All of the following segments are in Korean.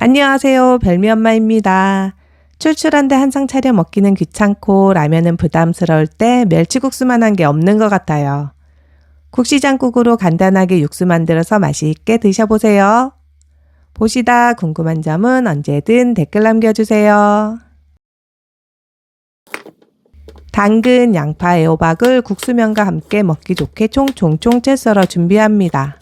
안녕하세요. 별미 엄마입니다. 출출한데 한상 차려 먹기는 귀찮고 라면은 부담스러울 때 멸치국수만 한 게 없는 것 같아요. 국시장국으로 간단하게 육수 만들어서 맛있게 드셔보세요. 보시다 궁금한 점은 언제든 댓글 남겨주세요. 당근, 양파, 애호박을 국수면과 함께 먹기 좋게 총총총 채 썰어 준비합니다.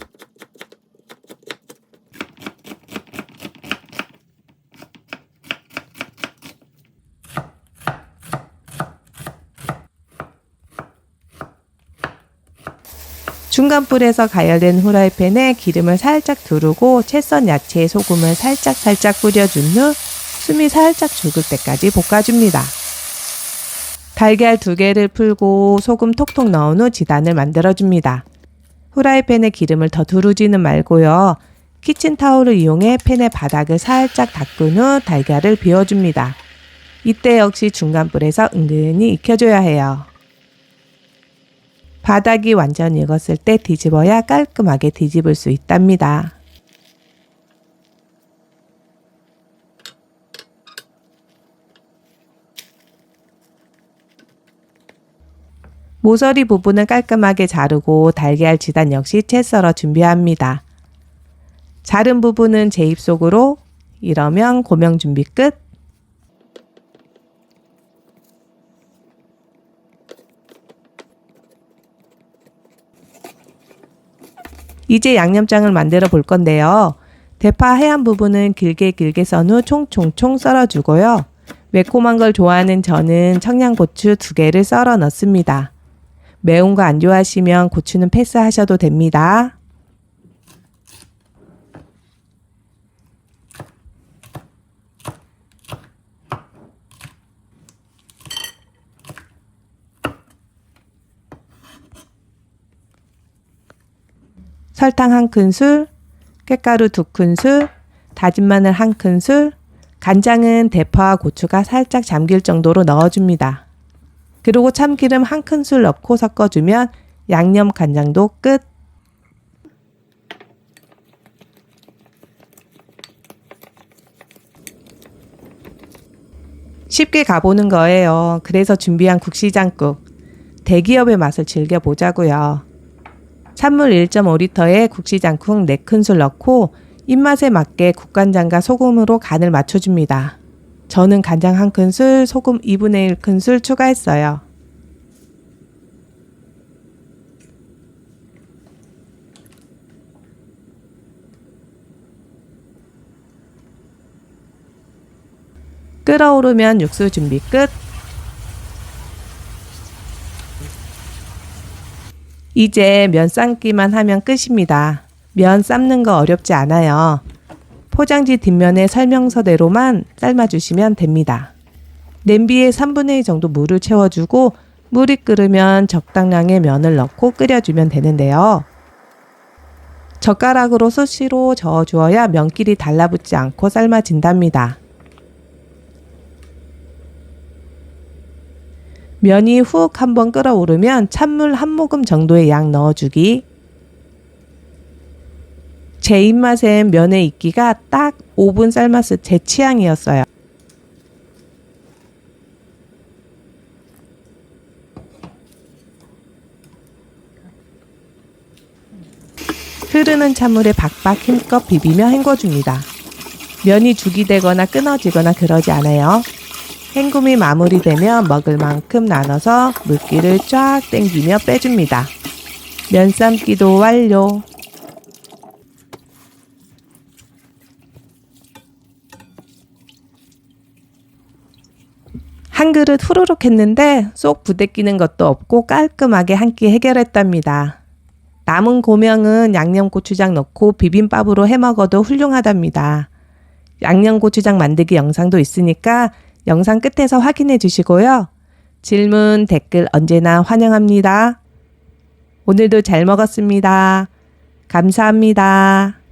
중간 불에서 가열된 후라이팬에 기름을 살짝 두르고 채썬 야채에 소금을 살짝 살짝 뿌려준 후 숨이 살짝 죽을 때까지 볶아줍니다. 달걀 두 개를 풀고 소금 톡톡 넣은 후 지단을 만들어줍니다. 후라이팬에 기름을 더 두르지는 말고요. 키친타올을 이용해 팬의 바닥을 살짝 닦은 후 달걀을 비워줍니다. 이때 역시 중간 불에서 은근히 익혀줘야 해요. 바닥이 완전 익었을 때 뒤집어야 깔끔하게 뒤집을 수 있답니다. 모서리 부분을 깔끔하게 자르고 달걀 지단 역시 채 썰어 준비합니다. 자른 부분은 제 입속으로 이러면 고명 준비 끝. 이제 양념장을 만들어 볼 건데요. 대파 하얀 부분은 길게 길게 썬 후 총총총 썰어주고요. 매콤한 걸 좋아하는 저는 청양고추 두 개를 썰어 넣습니다. 매운 거 안 좋아하시면 고추는 패스하셔도 됩니다. 설탕 한 큰술, 깻가루 두 큰술, 다진 마늘 한 큰술, 간장은 대파와 고추가 살짝 잠길 정도로 넣어줍니다. 그리고 참기름 한 큰술 넣고 섞어주면 양념 간장도 끝. 쉽게 가보는 거예요. 그래서 준비한 국시장국. 대기업의 맛을 즐겨보자고요. 찬물 1.5리터에 국시장국 4큰술 넣고 입맛에 맞게 국간장과 소금으로 간을 맞춰줍니다. 저는 간장 1큰술, 소금 2분의 1큰술 추가했어요. 끓어오르면 육수 준비 끝. 이제 면 삶기만 하면 끝입니다. 면 삶는 거 어렵지 않아요. 포장지 뒷면에 설명서대로만 삶아주시면 됩니다. 냄비에 3분의 2 정도 물을 채워주고 물이 끓으면 적당량의 면을 넣고 끓여주면 되는데요. 젓가락으로 수시로 저어주어야 면끼리 달라붙지 않고 삶아진답니다. 면이 훅 한번 끓어오르면 찬물 한 모금 정도의 양 넣어주기. 제 입맛엔 면의 익기가 딱 5분 삶았을 제 취향이었어요. 흐르는 찬물에 박박 힘껏 비비며 헹궈줍니다. 면이 죽이 되거나 끊어지거나 그러지 않아요. 헹굼이 마무리되면 먹을 만큼 나눠서 물기를 쫙 땡기며 빼줍니다. 면 삶기도 완료. 한 그릇 후루룩 했는데 쏙 부대끼는 것도 없고 깔끔하게 한 끼 해결했답니다. 남은 고명은 양념고추장 넣고 비빔밥으로 해 먹어도 훌륭하답니다. 양념고추장 만들기 영상도 있으니까 영상 끝에서 확인해 주시고요. 질문, 댓글 언제나 환영합니다. 오늘도 잘 먹었습니다. 감사합니다.